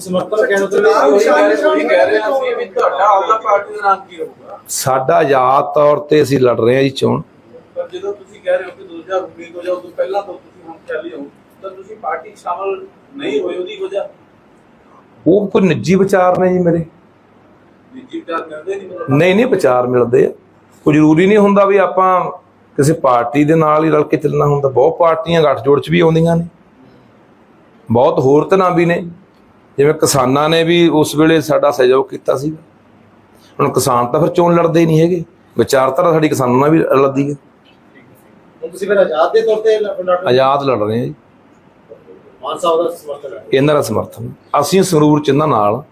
ਸਮਰਥਨ ਕਹਿਣ ਤੋਂ ਕੋਈ ਕਹਿ ਰਹੇ ਸੀ ਵੀ ਤੁਹਾਡਾ ਆਪਦਾ ਪਾਰਟੀ ਦਾ ਨਾਮ ਕੀ ਰਹੂਗਾ ਸਾਡਾ ਆਜ਼ਾਦ ਤੌਰ ਤੇ ਅਸੀਂ ਲੜ ਰਹੇ ਹਾਂ ਜੀ ਚੋਣ। ਪਰ ਜਦੋਂ ਤੁਸੀਂ ਕਹਿ ਰਹੇ ਹੋ ਕਿ 2019 ਤੋਂ ਜਾਂ ਉਦੋਂ ਪਹਿਲਾਂ ਤੋਂ ਤੁਸੀਂ ਹੁਣ ਚੱਲੀ ਹੋ ਤਾਂ ਤੁਸੀਂ ਪਾਰਟੀ 'ਚ ਸ਼ਾਮਲ ਨਹੀਂ ਹੋਏ ਉਹਦੀ ਵਜ੍ਹਾ? ਉਹ ਕੋਈ ਨਿੱਜੀ ਵਿਚਾਰ ਨੇ ਜੀ ਮੇਰੇ। ਨਿੱਜੀ ਵਿਚਾਰ ਮਿਲਦੇ ਨਹੀਂ ਨਹੀਂ ਨਹੀਂ ਵਿਚਾਰ ਮਿਲਦੇ ਆ। ਕੋਈ ਜ਼ਰੂਰੀ ਨਹੀਂ ਹੁੰਦਾ ਵੀ ਆਪਾਂ ਕਿਸੇ ਪਾਰਟੀ ਦੇ ਨਾਲ ਹੀ ਰਲ ਕੇ ਚੱਲਣਾ ਹੁੰਦਾ। ਬਹੁਤ ਪਾਰਟੀਆਂ ਗੱਠਜੋੜ ਚ ਵੀ ਆਉਂਦੀਆਂ ਨੇ। ਬਹੁਤ ਹੋਰ ਤਰ੍ਹਾਂ ਵੀ ਨੇ। ਜਿਵੇਂ ਕਿਸਾਨਾਂ ਨੇ ਵੀ ਉਸ ਵੇਲੇ ਸਾਡਾ ਸਹਿਯੋਗ ਕੀਤਾ ਸੀ ਹੁਣ ਕਿਸਾਨ ਤਾਂ ਫਿਰ ਚੋਣ ਲੜਦੇ ਹੀ ਨਹੀਂ ਹੈਗੇ। ਵਿਚਾਰਧਾਰਾ ਸਾਡੀ ਕਿਸਾਨਾਂ ਨਾਲ ਵੀ ਲੜਦੀ ਹੈ। ਹੁਣ ਤੁਸੀਂ ਫਿਰ ਆਜ਼ਾਦ ਦੇ ਤੌਰ ਤੇ ਲੜ ਰਹੇ ਹੋ? ਆਜ਼ਾਦ ਲੜ ਰਹੇ ਹਾਂ ਜੀ। ਮਾਨ ਸਾਹਿਬ ਦਾ ਸਮਰਥਨ ਹੈ। ਇਹਨਾਂ ਦਾ ਸਮਰਥਨ। ਅਸੀਂ ਸੰਗਰੂਰ ਚ ਇਹਨਾਂ ਨਾਲ